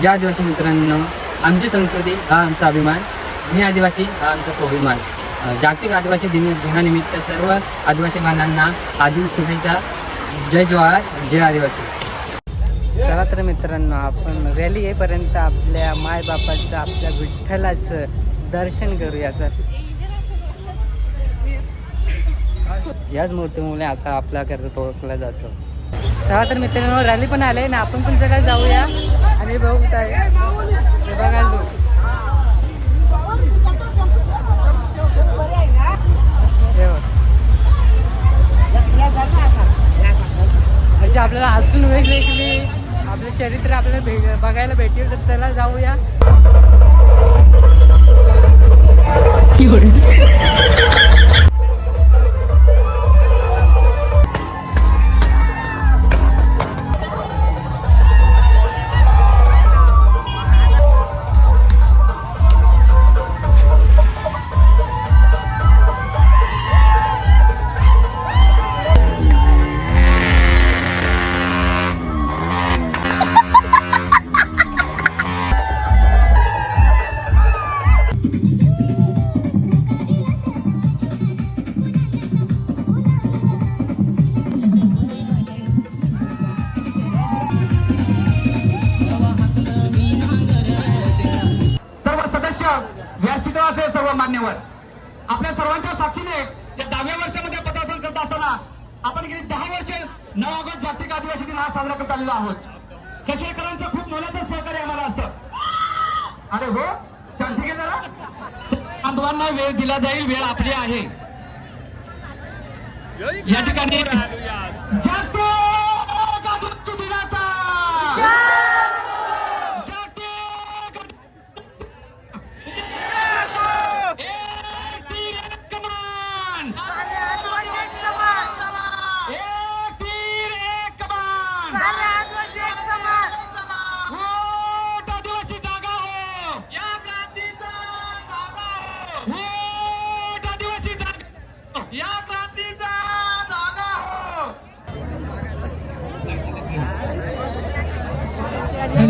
ज्या आदिवासी मित्रांनो आमची संस्कृती हा आमचा अभिमान मी आदिवासी हा आमचा स्वाभिमान. जागतिक आदिवासी दिन दिनानिमित्त सर्व आदिवासी बांधवांना आदिल शुभेच्छा. जय जवाहर जय आदिवासी. चला तर मित्रांनो आपण रॅली येईपर्यंत आपल्या मायबापाचं आपल्या विठ्ठलाचं दर्शन करूया तर याच मूर्तीमुळे आता आपला करत ओळखला जातो. चला तर मित्रांनो रॅली पण आले ना आपण पण सगळं जाऊया. हे बघू काय हे बघा तू हे म्हणजे आपल्याला अजून वेगवेगळी आपले चरित्र आपल्याला भे बघायला भेटेल तर चला जाऊया. सर्व सर्व मान्यवर आपल्या सर्वांच्या साक्षीने या दहाव्या वर्षामध्ये पदार्पण करत असताना आपण गेली दहा वर्षे नऊ ऑगस्ट जागतिक आदिवासी दिन हा साजरा करत आलेलो आहोत. कशेकरांचं खूप मोलाचं सहकार्य आम्हाला असतं. अरे हो? शांती घे जरा? बांधवांना वेळ दिला जाईल वेळ आपली आहे. या ठिकाणी जागतिक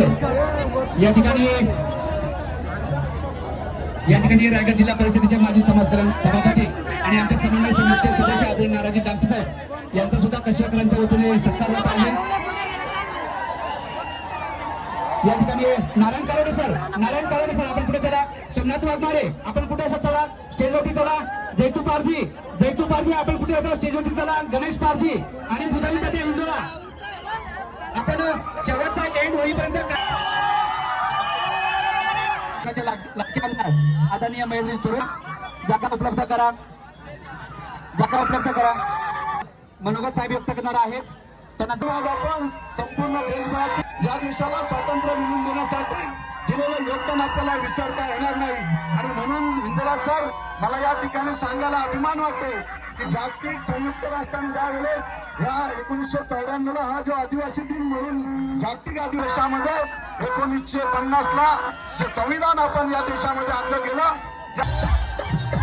या ठिकाणी या ठिकाणी रायगड जिल्हा परिषदेचे माजी समाजकारण सभापती आणि आमचे समन्वय समितीचे सदस्य आदरणीय नाराजी दामसे साहेब यांचा सुद्धा कशाकरांच्या वतीने सत्कार होत आहे. या ठिकाणी नारायण कारोडे सर नारायण कारोडे सर आपण कुठे चला. सोमनाथ वाघमारे आपण कुठे असत चला. स्टेजवरती चला. जैतू पारधी जैतू पारधी आपण कुठे असा स्टेजवरती चला. गणेश पारधी आणि दुधारी मध्ये इंदोरा आपण शेवटचा एंड होईपर्यंत लाग- आदरणीय महेंद्र तुरुण जागा उपलब्ध करा. जागा उपलब्ध करा. मनोगत साहेब व्यक्त करणार आहेत. त्यांना आज आपण संपूर्ण देशभरात या देशाला स्वातंत्र्य मिळवून देण्यासाठी दिलेलं योगदान आपल्याला विसरता येणार नाही. आणि म्हणून इंदिराज सर मला या ठिकाणी सांगायला अभिमान वाटतो की जागतिक संयुक्त राष्ट्रांनी ज्या वेळेस या एकोणीसशे चौऱ्याण्णव ला हा जो आदिवासी दिन म्हणून जागतिक आदिवासामध्ये एकोणीसशे पन्नास ला जे संविधान आपण या देशामध्ये आणलं गेलं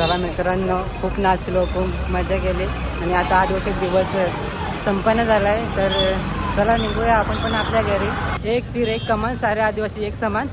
चला मित्रांनो खूप नाचलो खूप मजा केली. आणि आता हा दिवस दिवस संपन्न झाला आहे तर चला निघूया आपण पण आपल्या घरी. एक तीर एक कमान सारे आदिवासी एक समान.